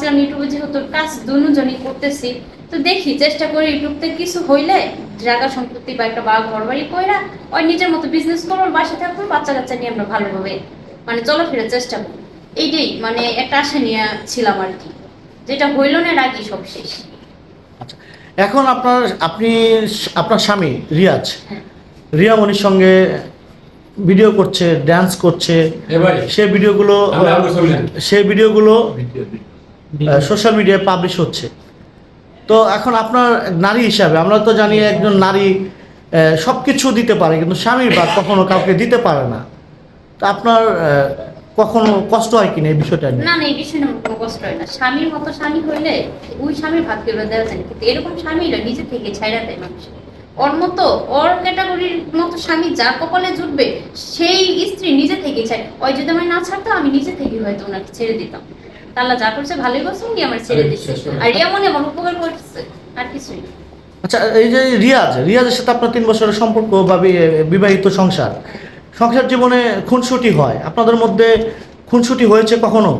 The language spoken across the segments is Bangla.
ভাবছিলাম ইউটিউবে যেহেতু কাজ দুজনই করতেছি তো দেখি চেষ্টা করি ইউটিউব থেকে কিছু হইলে জায়গা সম্পত্তি বা একটা বা ঘর বাড়ি কইরা ওই নিজের মতো বিজনেস করব বাসা থাকব বাচ্চা কাচ্চা নিয়ে আমরা ভালোভাবে মানে চলাফেরার চেষ্টা করি। এইটাই মানে একটা আশা নিয়ে ছিলাম আর কি। যেটা হইল না এর আগেই সব শেষ। আচ্ছা এখন আপনার আপনি আপনার স্বামী রিয়াজ। হ্যাঁ। রিয়ামণির সঙ্গে ভিডিও করছে ড্যান্স করছে। এবারে সে ভিডিওগুলো। সেই ভিডিওগুলো সোশ্যাল মিডিয়ায় পাবলিশ হচ্ছে। তো এখন আপনার নারী হিসাবে আমরা তো জানি একজন নারী সব কিছু দিতে পারে কিন্তু স্বামীর বা কখনো কাউকে দিতে পারে না। তো আপনার আহ, কখনো কষ্ট হয় কিনা এই বিষয়টা না না এই বিষয়ে কোনো কষ্ট হয় না। স্বামীর মতো স্বামী হইলে ওই স্বামীর ভাগ্য দেওয়া যায় কিন্তু এরকম স্বামীরা নিজে থেকে ছাইরা দেয় মানুষ। ওর মতো ওর ক্যাটাগরির মতো স্বামী যার কপালে জুটবে সেই স্ত্রী নিজে থেকে চাই ওই যদি আমার না ছাড়তো আমি নিজে থেকে হয়তো ওনাকে ছেড়ে দিতাম। তাহলে যা করছে ভালোই করছে উনি আমার ছেড়ে দিচ্ছে। আর এমন এমন উপকার করছে আর কিছুই আচ্ছা এই যে রিয়াজ রিয়াজের সাথে আপনার তিন বছরের সম্পর্ক বা বিবাহিত সংসার। সংসার জীবনে খুনসুটি হয়। আপনাদের মধ্যে খুনসুটি হয়েছে কখনো?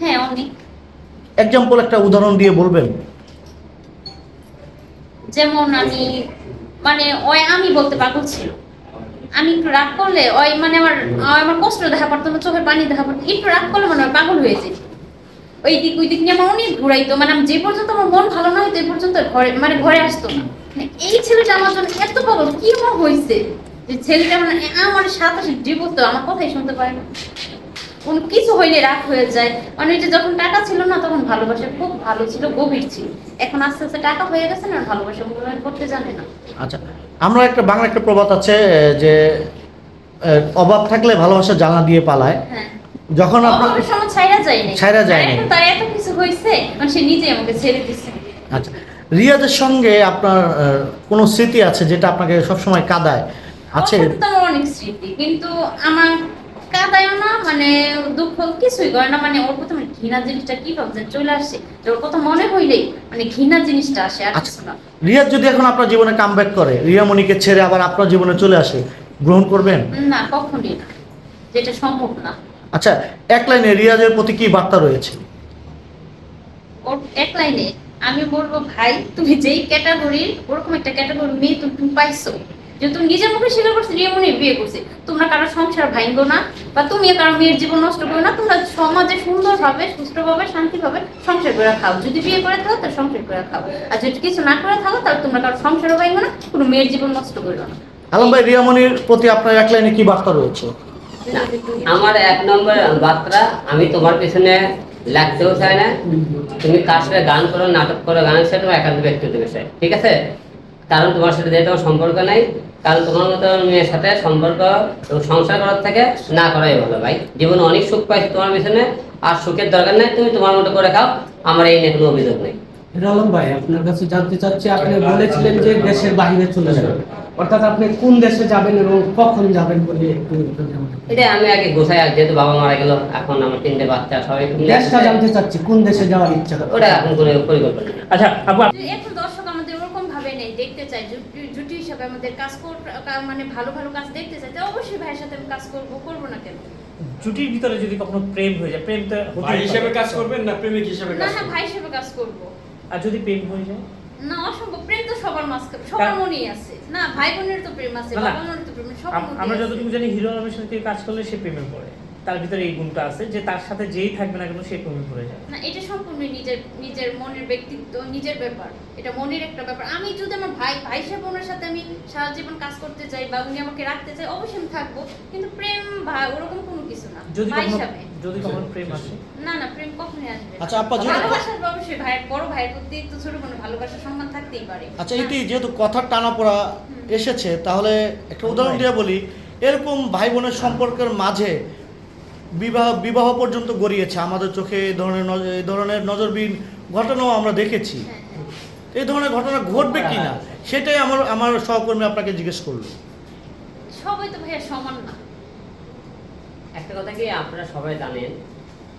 হ্যাঁ অনেক। এক্সাম্পল একটা উদাহরণ দিয়ে বলবেন। যেমন আমি মানে ওই আমি বলতে পাগল ছিল। আমি একটু রাগ করলে, ওই মানে আমার আমার কষ্ট দেখা পড়তো, আমার চোখের পানি দেখা পড়তো, একটু রাগ করলে মানে পাগল হয়ে যেত ওই দিক ওই দিক নিয়ে আমার অনেক ঘুরাইতো মানে যে পর্যন্ত আমার মন ভালো না এই পর্যন্ত ঘরে মানে ঘরে আসতো না। মানে এই ছেলেটা আমার জন্য এত পাগল, কি আমার হয়েছে যে ছেলেটা মানে আমার সাথে জীবত আমার কথাই শুনতে পারে না। কোন কিছু হইলে রাগ হয়ে যায়। মানে যে যখন টাকা ছিল না, তখন ভালোবাসা খুব ভালো ছিল, গভীর ছিল। এখন আস্তে আস্তে টাকা হয়ে গেছে না ভালোবাসা মূল্যায়ন করতে জানে না। আচ্ছা আমরা একটা বাংলা একটা প্রবাদ আছে যে অভাব থাকলে ভালোবাসা জানা দিয়ে পালায়। হ্যাঁ। যখন আপনার যায়নি ছাইরা যায় না তার এত কিছু মানে সে নিজে আমাকে ছেড়ে আচ্ছা রিয়াজের সঙ্গে আপনার কোনো স্মৃতি আছে যেটা আপনাকে সবসময় কাদায়? আছে? অনেক স্মৃতি কিন্তু আমার কাদায়ও না মানে দুঃখ কিছুই করে না। মানে ওর প্রথমে ঘৃণা জিনিসটা কি ভাবছে? চলে আসছে। ওর কথা মনে হইলেই মানে ঘৃণা জিনিসটা আসে আর আচ্ছা। কিছু না। রিয়াজ যদি এখন আপনার জীবনে কাম করে রিয়ামণিকে ছেড়ে আবার আপনার জীবনে চলে আসে গ্রহণ করবেন? না কখনই না। যেটা সম্ভব না। আচ্ছা এক লাইনে রিয়াজের প্রতি কি বার্তা রয়েছে? ওর এক লাইনে আমি বলব ভাই তুমি যেই ক্যাটাগরির ওরকম একটা ক্যাটাগরি মেয়ে তুমি তুমি পাইছো যে তুমি নিজের মুখে স্বীকার করছ রিয়ামনি বিয়ে করছে। তোমরা কারও সংসার ভাঙ্গো না বা তুমি কারও মেয়ের জীবন নষ্ট করো না তোমরা সমাজে সুন্দরভাবে সুস্থভাবে শান্তিভাবে সংসার করে খাও। যদি বিয়ে করে থাকো তাহলে সংসার করে খাও। আর যদি কিছু না করে থাকো তাহলে তোমরা কারও সংসারও ভাঙ্গো না কোনো মেয়ের জীবন নষ্ট করো না। আলম ভাই রিয়ামণির প্রতি আপনার এক লাইনে কি বার্তা রয়েছে? আমার এক নম্বর বার্তা আমি তোমার পেছনে লাগতেও চাই না। তুমি কার সাথে গান করো নাটক করো গানের সাথে একান্ত ব্যক্তিগত বিষয় ঠিক আছে? কারণ তোমার সাথে যেহেতু সম্পর্ক নেই কারণ তোমার মতো মেয়ের সাথে সম্পর্ক এবং সংসার করার থেকে না করাই ভালো ভাই। জীবনে অনেক সুখ পাইছি তোমার পেছনে আর সুখের দরকার নেই তুমি তোমার মতো করে খাও আমার এই নিয়ে কোনো অভিযোগ নেই। রালম ভাই আপনার কাছে জানতে চাচ্ছি আপনি বলেছিলেন যে দেশের বাইরে চলে যাবেন। অর্থাৎ আপনি কোন দেশে যাবেন এবং কখন যাবেন বলে একটু। এটা আমি আগে গোছাই আর যেহেতু বাবা মারা গেল এখন আমার তিনটে বাচ্চা সবাই দেশটা জানতে চাচ্ছি কোন দেশে যাওয়ার ইচ্ছা ওটা এখন কোনো পরিকল্পনা আচ্ছা আপু আপ- এখন দর্শক আমাদের ওরকম ভাবে নেই দেখতে চাই জুটি- জুটি হিসাবে আমাদের কাজ কর মানে ভালো ভালো কাজ দেখতে চাই তো অবশ্যই ভাইয়ের সাথে আমি কাজ করব করব না কেন? জুটির ভিতরে যদি কখনো প্রেম হয়ে যায় প্রেম তো ভাই। হিসেবে কাজ করবেন না প্রেমিক হিসেবে না কাজ না করবেন? ভাই হিসেবে কাজ করব। আর যদি প্রেম হয়ে যায়? না অসম্ভব প্রেম তো সবার মাঝখানে সবার মনেই আছে। না ভাই বোনের তো প্রেম আছে না, না। বাবা মানের তো প্রেম সব আমরা যতটুকু জানি হিরো সাথে কাজ করলে সে প্রেমে পড়ে। তার ভিতরে এই গুণটা আছে যে তার সাথে যেই থাকবে না কেন সে প্রেমে পড়ে যায় না এটা সম্পূর্ণ নিজের নিজের মনের ব্যক্তিত্ব নিজের ব্যাপার। এটা মনের একটা ব্যাপার। আমি যদি আমার ভাই ভাই হিসেবে ওনার সাথে আমি সারা জীবন কাজ করতে চাই বা উনি আমাকে রাখতে চাই অবশ্যই আমি থাকব। কিন্তু প্রেম ভাই ওরকম কোনো কিছু না। যদি ভাই কখনো হিসাবে। যদি কখনো প্রেম আসে? না না প্রেম কখনই আসবে আচ্ছা, আপা, যদি- ভালোবাসার অবশ্যই। ভাইয়ের বড় ভাইয়ের প্রতি তো ছোট কোনো ভালোবাসার সম্মান থাকতেই পারে। আচ্ছা এটি যেহেতু কথার টানা পড়া এসেছে তাহলে একটা উদাহরণ দিয়ে বলি। এরকম ভাই বোনের সম্পর্কের মাঝে বিবাহ বিবাহ পর্যন্ত গড়িয়েছে। আমাদের চোখে এই ধরনের নজ- এই ধরনের নজরবিহীন ঘটনাও আমরা দেখেছি। এই ধরনের ঘটনা ঘটবে কি না সেটাই আমার আমার সহকর্মী আপনাকে জিজ্ঞেস করল। সবাই তো ভাইয়া সমান না। একটা কথা কি আপনারা সবাই জানেন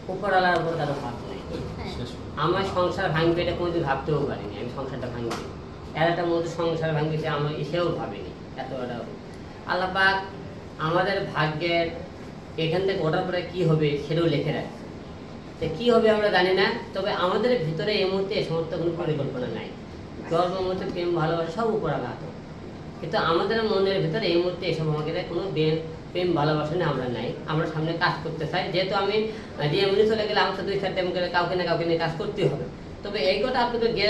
উপরওয়ালার উপর কারও হাত নেই। হ্যাঁ। আমার সংসার ভাঙবে এটা কোনোদিন ভাবতেও পারিনি আমি সংসারটা ভাঙবি। এর একটা মধ্যে সংসার ভাঙবে আমার এসেও ভাবিনি এত একটা আল্লাপাক আমাদের ভাগ্যের এখান থেকে ওঠার পরে কি হবে সেটাও লিখে রাখছে তো কি হবে আমরা জানি না তবে আমাদের ভিতরে এই মুহূর্তে এই সমস্ত কোনো পরিকল্পনা নাই। গর্ভমতে প্রেম ভালোবাসা সব উপর আঘাত। কিন্তু আমাদের মনের ভিতরে এই মুহূর্তে এসব আমাদের কোনো প্রেম ভালোবাসা নিয়ে আমরা নাই। আমরা সামনে কাজ করতে চাই যেহেতু আমি ডিএমনি চলে গেলে আমার তো দুই চারটে করে কাউকে না কাউকে নিয়ে কাজ করতেই হবে। তবে এই কথা আপনাকে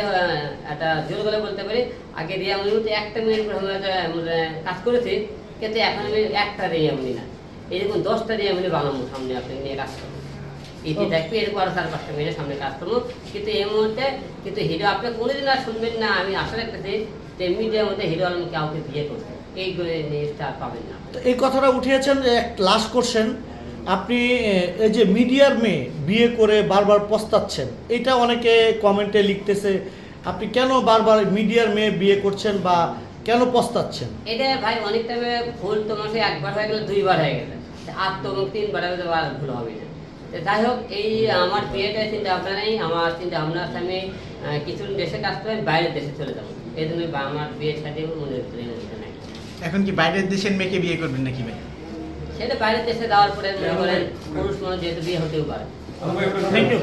একটা জোর করে বলতে পারি আগে রিয়ামনিতে একটা মিনিট মানে, কাজ করেছি কিন্তু এখন আমি একটা রিয়ামনি না। এরকম দশটা রিয়ামনি বানাবো সামনে আপনি নিয়ে কাজ করব। ইতি দেখবে এরপর আরও চার পাঁচটা মিনিট সামনে কাজ করব। কিন্তু এই মুহূর্তে কিন্তু হিরো আপনি কোনোদিন আর শুনবেন না আমি আশা রাখতেছি যে মিডিয়ার মধ্যে হিরো আলম কাউকে বিয়ে করছে এই জিনিসটা আর পাবেন না। তো এই কথাটা উঠিয়েছেন যে এক লাস্ট করছেন আপনি এই যে মিডিয়ার মেয়ে বিয়ে করে বারবার পস্তাচ্ছেন এটা অনেকে কমেন্টে লিখতেছে আপনি কেন বারবার মিডিয়ার মেয়ে বিয়ে করছেন বা কেন পস্তাচ্ছেন? এটা ভাই অনেক টাইমে ভুল তো মাসে একবার হয়ে গেলে দুইবার হয়ে গেছে আর তো আর ভুল হবে না। তো যাই হোক এই আমার বিয়েটা চিন্তা ভাবনা নেই আমার চিন্তা ভাবনার সামনে কিছু দেশে কাজ করে বাইরের দেশে চলে যাব। এই জন্য আমার বিয়ে সাথে মনে হচ্ছে নাই। এখন কি বাইরের দেশের মেয়েকে বিয়ে করবেন নাকি ভাই? সেটা বাইরের দেশে যাওয়ার পরে মনে করেন পুরুষ মানুষ যেহেতু বিয়ে হতেও পারে। Thank you